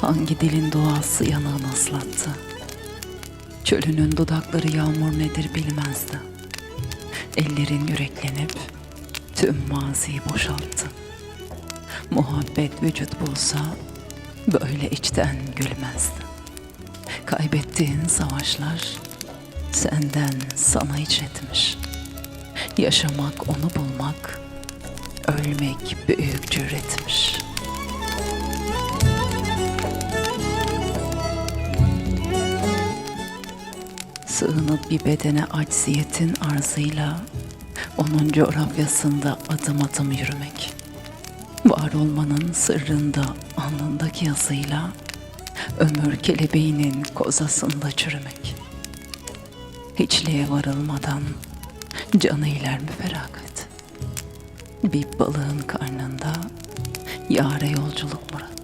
Hangi dilin duası yanağını ıslattı? Çölünün dudakları yağmur nedir bilmezdi. Ellerin yüreklenip tüm maziyi boşalttı. Muhabbet vücut bulsa böyle içten gülmezdi. Kaybettiğin savaşlar senden sana içretmiş. Yaşamak onu bulmak, ölmek büyük cüretmiş. Sığınıp bir bedene acziyetin arzıyla onun coğrafyasında adım adım yürümek. Var olmanın sırrında alnındaki yazıyla ömür kelebeğinin kozasında çürümek. Hiçliğe varılmadan canı iler mi feragat? Bir balığın karnında yare yolculuk murat.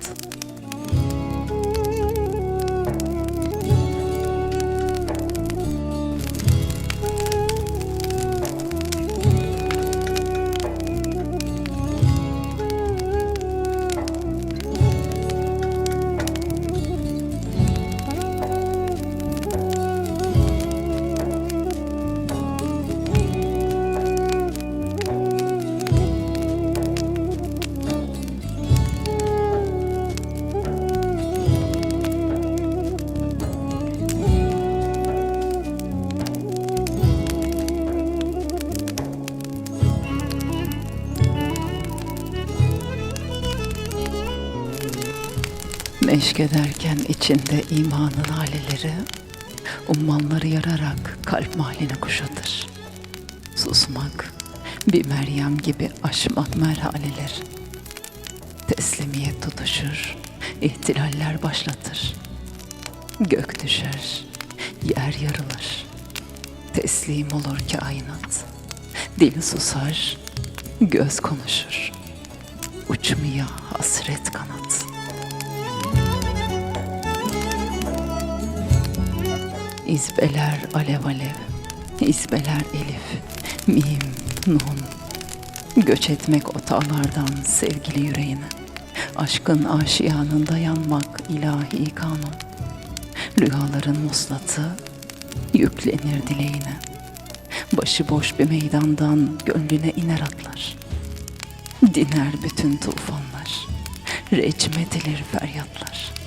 Meşk ederken içinde imanın haleleri, ummanları yararak kalp mahalini kuşatır. Susmak, bir Meryem gibi aşmak merhaleler. Teslimiyet tutuşur, ihtilaller başlatır. Gök düşer, yer yarılır. Teslim olur kainat. Dil susar, göz konuşur. Uçmaya hasret kanat. İzbeler alev alev, İzbeler elif, mim, nun. Göç etmek otağlardan sevgili yüreğine. Aşkın aşiyanında yanmak ilahi kanun. Rüyaların muslatı yüklenir dileğine. Başıboş bir meydandan gönlüne iner atlar. Diner bütün tufanlar, recm edilir feryatlar.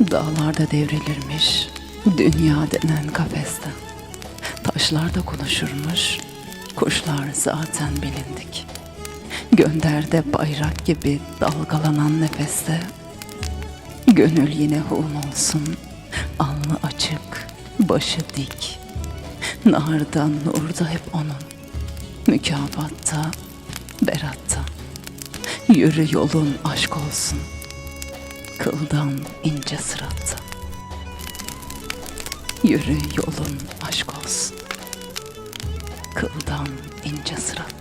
Dağlarda devrilirmiş dünya denen kafeste. Taşlarda konuşurmuş, kuşlar zaten bilindik. Gönderde bayrak gibi dalgalanan nefeste, gönül yine hun olsun, alnı açık, başı dik. Narda nurda hep onun, mükafatta, beratta. Yürü yolun aşk olsun.'' Kıldan ince sıratta Yürü yolun aşk olsun. Kıldan ince sıratta